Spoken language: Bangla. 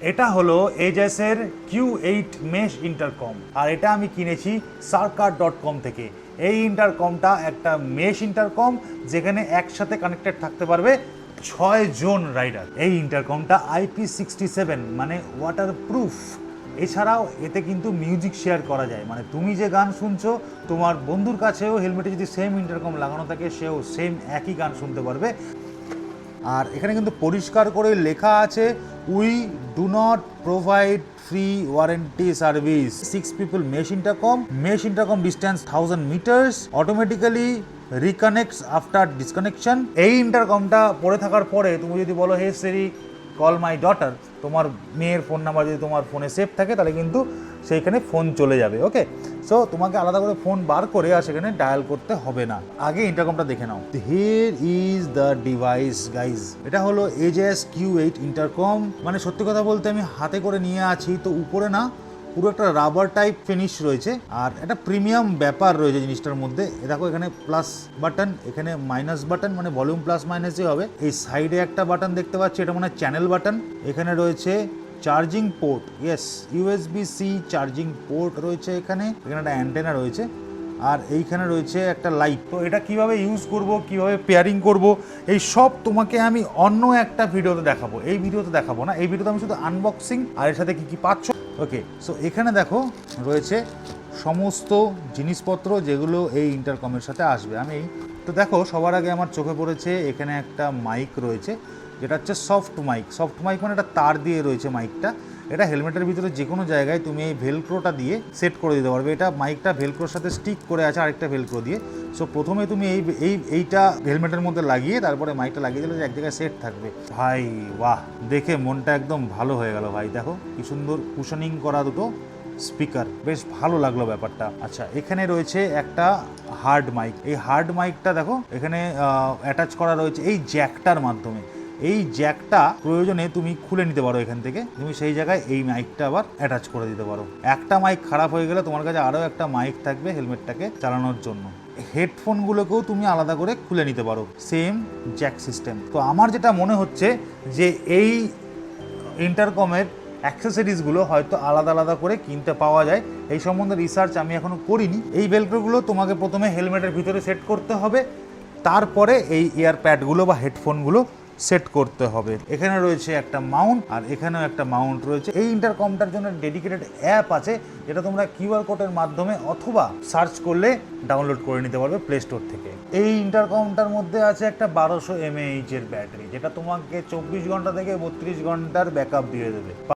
এটা হলো এজেসের কিউ এইট মেশ ইন্টারকম। আর এটা আমি কিনেছি সার্কার ডট কম থেকে। এই ইন্টারকমটা একটা মেশ ইন্টারকম যেখানে একসাথে কানেক্টেড থাকতে পারবে ছয় জন রাইডার এই ইন্টারকমটা আইপি সিক্সটি সেভেন মানে ওয়াটার প্রুফ এছাড়াও এতে কিন্তু মিউজিক শেয়ার করা যায়। মানে তুমি যে গান শুনছো, তোমার বন্ধুর কাছেও হেলমেটে যদি সেম ইন্টারকম লাগানো থাকে, সেও সেম একই গান শুনতে পারবে। আর এখানে কিন্তু পরিষ্কার করে লেখা আছে we do not provide free warranty service six people mesh intercom mesh intercom distance thousand meters automatically reconnects after disconnection এই ইন্টারকমটা পড়ে থাকার পরে তুমি যদি বলো, হে সেরি কল মাই ডটার তোমার মেয়ের ফোন নাম্বার যদি তোমার ফোনে সেভ থাকে, তাহলে কিন্তু সেইখানে ফোন চলে যাবে ওকে সো তোমাকে আলাদা করে ফোন বার করে আর সেখানে ডায়াল করতে হবে না। আগে ইন্টারকমটা দেখে নাও। Here is the device guys এটা হলো এজএস কিউ এইট ইন্টারকম মানে সত্যি কথা বলতে আমি হাতে করে নিয়ে আছি, তো উপরে না পুরো একটা রাবার টাইপ ফিনিশ রয়েছে। আর একটা প্রিমিয়াম ব্যাপার রয়েছে জিনিসটার মধ্যে। দেখো এখানে প্লাস বাটন এখানে মাইনাস বাটন মানে ভলিউম প্লাস মাইনাসই হবে। এই সাইডে একটা বাটন দেখতে পাচ্ছি, এটা মানে চ্যানেল বাটন এখানে রয়েছে charging port yes USB C charging port রয়েছে এখানে এখানে একটা অ্যান্টেনা রয়েছে, আর এইখানে রয়েছে একটা লাইট তো এটা কীভাবে ইউজ করব, কীভাবে পেয়ারিং করব, এই সব তোমাকে আমি অন্য একটা ভিডিওতে দেখাবো। এই ভিডিওতে দেখাবো না, এই ভিডিওতে আমি শুধু আনবক্সিং আর এর সাথে কি কি পাচ্ছ। ওকে সো এখানে দেখো, রয়েছে সমস্ত জিনিসপত্র যেগুলো এই ইন্টারকমের সাথে আসবে। আমি, তো দেখো, সবার আগে আমার চোখে পড়েছে, এখানে একটা মাইক রয়েছে। যেটা হচ্ছে সফট মাইক সফট মাইক মানে একটা তার দিয়ে রয়েছে মাইকটা এটা হেলমেটের ভিতরে যে কোনো জায়গায় তুমি এই ভেলক্রোটা দিয়ে সেট করে দিতে পারবে। এটা মাইকটা ভেলক্রোর সাথে স্টিক করে আছে আরেকটা ভেলক্রো দিয়ে। সো প্রথমে তুমি এই এই, এইটা হেলমেটের মধ্যে লাগিয়ে তারপরে মাইকটা লাগিয়ে দিলে এক জায়গায় সেট থাকবে। ভাই, বাহ! দেখে মনটা একদম ভালো হয়ে গেল ভাই। দেখো, কি সুন্দর কুশনিং করা দুটো স্পিকার বেশ ভালো লাগল ব্যাপারটা। আচ্ছা এখানে রয়েছে একটা হার্ড মাইক এই হার্ড মাইকটা দেখো, এখানে অ্যাটাচ করা রয়েছে এই জ্যাকটার মাধ্যমে। এই জ্যাকটা প্রয়োজনে তুমি খুলে নিতে পারো এখান থেকে। তুমি সেই জায়গায় এই মাইকটা আবার অ্যাটাচ করে দিতে পারো। একটা মাইক খারাপ হয়ে গেলে তোমার কাছে আরও একটা মাইক থাকবে হেলমেটটাকে চালানোর জন্য। হেডফোনগুলোকেও তুমি আলাদা করে খুলে নিতে পারো। Same jack system. তো আমার যেটা মনে হচ্ছে যে এই ইন্টারকমের অ্যাক্সেসরিজগুলো হয়তো আলাদা আলাদা করে কিনতে পাওয়া যায়। এই সম্বন্ধে রিসার্চ আমি এখনও করিনি। এই বেলক্রোগুলো তোমাকে প্রথমে হেলমেটের ভিতরে সেট করতে হবে। তারপরে এই ইয়ার প্যাডগুলো বা হেডফোনগুলো সেট করতে হবে। এখানে রয়েছে একটা মাউন্ট আর এখানেও একটা মাউন্ট রয়েছে। এই ইন্টারকমটার জন্য ডেডিকেটেড অ্যাপ আছে, যেটা তোমরা কিউআর কোডের মাধ্যমে অথবা সার্চ করলে ডাউনলোড করে নিতে পারবে প্লে স্টোর থেকে। এই ইন্টারকমটার মধ্যে আছে একটা বারোশো এমএইচ এর ব্যাটারি যেটা তোমাকে চব্বিশ ঘণ্টা থেকে বত্রিশ ঘণ্টার ব্যাকআপ দিয়ে দেবে।